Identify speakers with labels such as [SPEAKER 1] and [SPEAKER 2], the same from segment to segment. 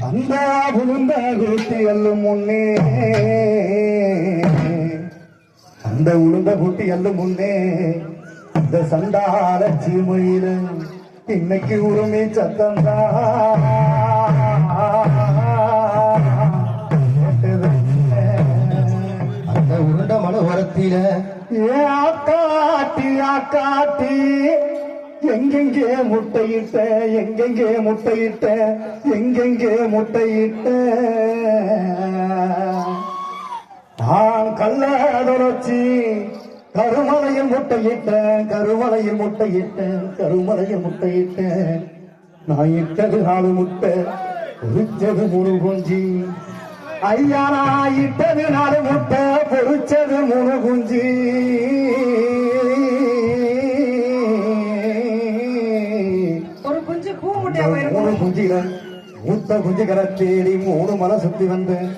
[SPEAKER 1] அந்த குருத்தி எல்லும் முன்னே அந்த உளுந்த குட்டி எல்லும் முன்னே இந்த சண்டால சீமையில இன்னைக்கு உரிமை சத்தம்
[SPEAKER 2] அந்த உருண்ட மனோகரத்தில
[SPEAKER 1] ஏ ஆக்காட்டி ஆக்காட்டி. எங்கெங்கே முட்டையிட்ட எங்கெங்கே முட்டையிட்ட எங்கெங்கே முட்டையிட்ட? நான் கல்லாதொரச்சி கருமலையில் முட்டையிட்ட கருமலையில் முட்டையிட்ட கருமலையில் முட்டையிட்ட. நான் இட்டது நாலு முட்டை பொறிச்சது முழு குஞ்சி. ஐயா நான் இட்டது நாலு முட்டை பொறிச்சது முழு குஞ்சி. மூணு
[SPEAKER 3] போயிருக்கும்
[SPEAKER 1] குஞ்சில மூத்த குஞ்சுகரை தேடி மூணு மலை சுத்தி வந்தேன்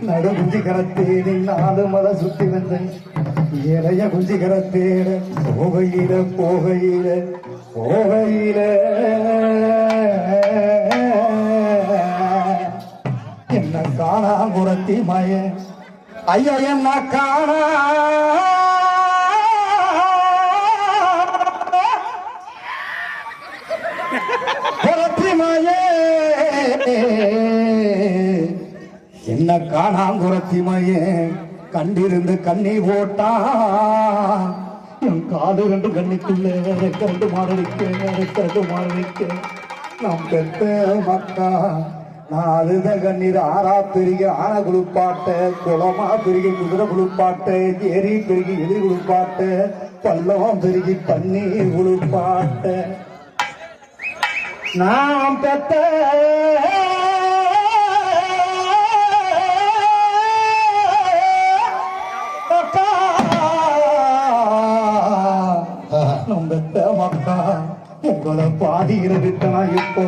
[SPEAKER 1] நடு குஞ்சுகரை தேடி நாலு மலை சுத்தி வந்தேன் இளைய குஞ்சுகரை தேட போகையில போகையில போகையில. என்ன காணா குரத்தி மய? ஐயா என்ன காணா? என்ன காணாங்குரத்திமாயே கண்டிருந்து கண்ணி போட்டா. என் காது ரெண்டு கண்ணிக்குள்ள கண்டு மாறடிக்க கண்டு மாறடிக்க நாம் பெத்த மக்கா நான் அழுத கண்ணீர் ஆறா பெருகி ஆன குளிப்பாட்ட குளமா பெருகி குதிரை குளிப்பாட்ட ஏரி பெருகி எலி குளிப்பாட்ட பல்லவம் பெருகி தண்ணீர் குளிப்பாட்ட. நாம் பெத்த போல பாதியில விட்டு இப்போ.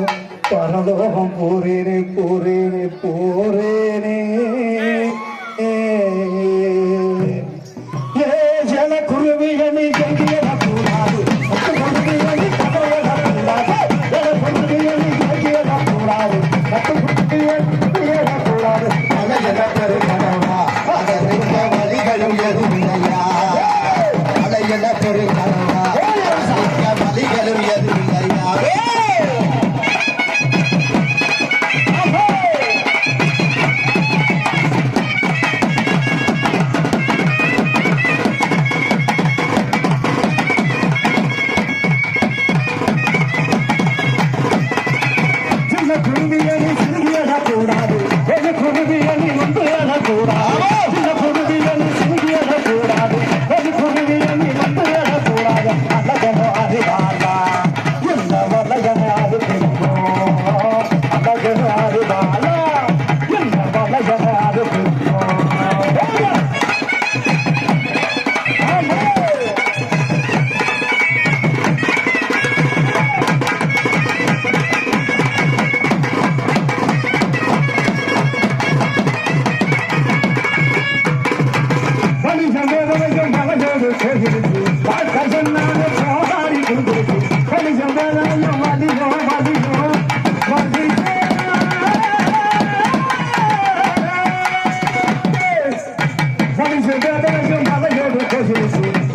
[SPEAKER 1] பரலோகம் போறேனே போறேனே போறே